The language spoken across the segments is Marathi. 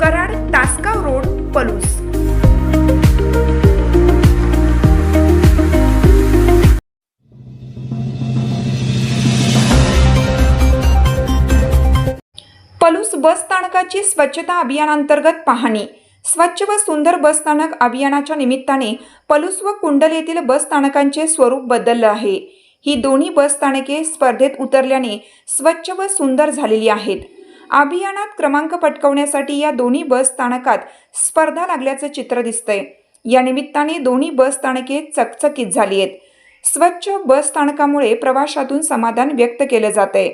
Karad Tasgaon road Palus. Palus bus स्थानकाची स्वच्छता अभियानांतर्गत पाहणी. स्वच्छ व सुंदर बस स्थानक अभियानाच्या निमित्ताने पलूस व कुंडल येथील बस स्थानकांचे स्वरूप बदललं आहे. ही दोन्ही बस स्थानके स्पर्धेत उतरल्याने स्वच्छ व सुंदर झालेली आहेत. अभियानात क्रमांक पटकवण्यासाठी या दोन्ही बस स्थानकात स्पर्धा लागल्याचं चित्र दिसतंय. या निमित्ताने दोन्ही बस स्थानके चकचकीत झाली आहेत स्वच्छ बस स्थानकामुळे प्रवाशातून समाधान व्यक्त केलं जातंय.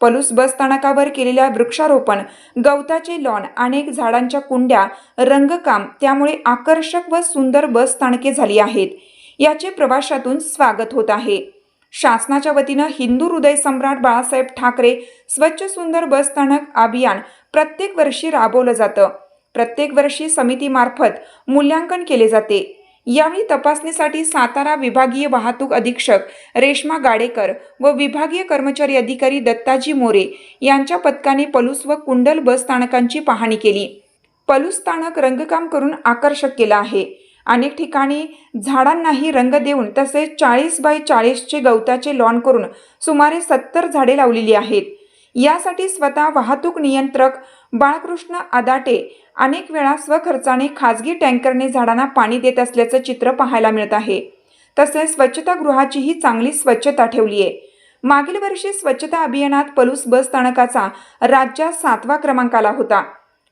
पलूस बस स्थानकावर केलेल्या वृक्षारोपण गवताचे लॉन अनेक झाडांच्या कुंड्या रंगकाम त्यामुळे आकर्षक व सुंदर बस स्थानके झाली आहेत. याचे प्रवाशातून स्वागत होत आहे. शासनाच्या वतीनं हिंदू हृदय सम्राट बाळासाहेब ठाकरे स्वच्छ सुंदर बस स्थानक अभियान प्रत्येक वर्षी राबवलं जातं. प्रत्येक वर्षी समितीमार्फत मूल्यांकन केले जाते. यावेळी तपासणीसाठी सातारा विभागीय वाहतूक अधीक्षक रेश्मा गाडेकर व विभागीय कर्मचारी अधिकारी दत्ताजी मोरे यांच्या पथकाने पलूस व कुंडल बस स्थानकांची पाहणी केली. पलूस स्थानक रंगकाम करून आकर्षक केलं आहे. अनेक ठिकाणी झाडांनाही रंग देऊन तसेच चाळीस बाय चाळीसचे गवताचे लॉन करून सुमारे सत्तर झाडे लावलेली आहेत. यासाठी स्वतः वाहतूक नियंत्रक बाळकृष्ण आदाटे अनेक वेळा स्वखर्चाने खाजगी टँकरने झाडांना पाणी देत असल्याचं चित्र पाहायला मिळत आहे. तसेच स्वच्छतागृहाचीही चांगली स्वच्छता ठेवली आहे. मागील वर्षी स्वच्छता अभियानात पलूस बस स्थानकाचा राज्यात सातवा क्रमांक आला होता.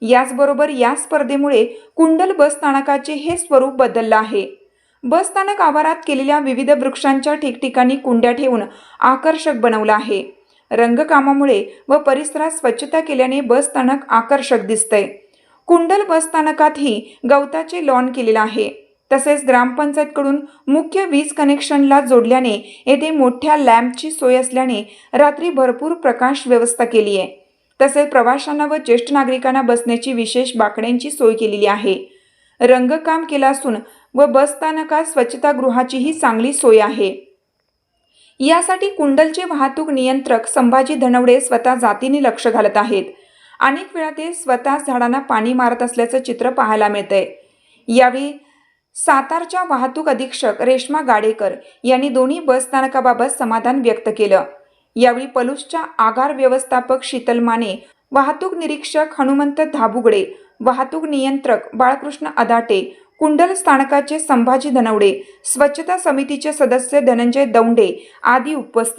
याचबरोबर या स्पर्धेमुळे कुंडल बस स्थानकाचे हे स्वरूप बदललं आहे. बस स्थानक आवारात केलेल्या विविध वृक्षांच्या ठिकठिकाणी कुंड्या ठेवून आकर्षक बनवलं आहे. रंगकामामुळे व परिसरात स्वच्छता केल्याने बस स्थानक आकर्षक दिसतंय. कुंडल बस स्थानकातही गवताचे लॉन केलेलं आहे. तसेच ग्रामपंचायतकडून मुख्य वीज कनेक्शनला जोडल्याने येथे मोठ्या लॅम्पची सोय असल्याने रात्री भरपूर प्रकाश व्यवस्था केली आहे तसेच प्रवाशांना व ज्येष्ठ नागरिकांना बसण्याची विशेष बाकड्यांची सोय केलेली आहे. रंगकाम केलं असून व बस स्थानकात स्वच्छतागृहाचीही चांगली सोय आहे. यासाठी कुंडलचे वाहतूक नियंत्रक संभाजी धनवडे स्वतः जातीने लक्ष घालत आहेत. अनेक वेळा ते स्वतः झाडांना पाणी मारत असल्याचं चित्र पाहायला मिळतंय. यावेळी सातारच्या वाहतूक अधीक्षक रेश्मा गाडेकर यांनी दोन्ही बस स्थानकाबाबत समाधान व्यक्त केलं. यावेळी पलूसच्या आगार व्यवस्थापक शीतल माने वाहतूक निरीक्षक हनुमंत धाबुगडे वाहतूक नियंत्रक बाळकृष्ण अदाटे कुंडल स्थानकाचे संभाजी धनवडे स्वच्छता समितीचे सदस्य धनंजय दौंडे आदी उपस्थित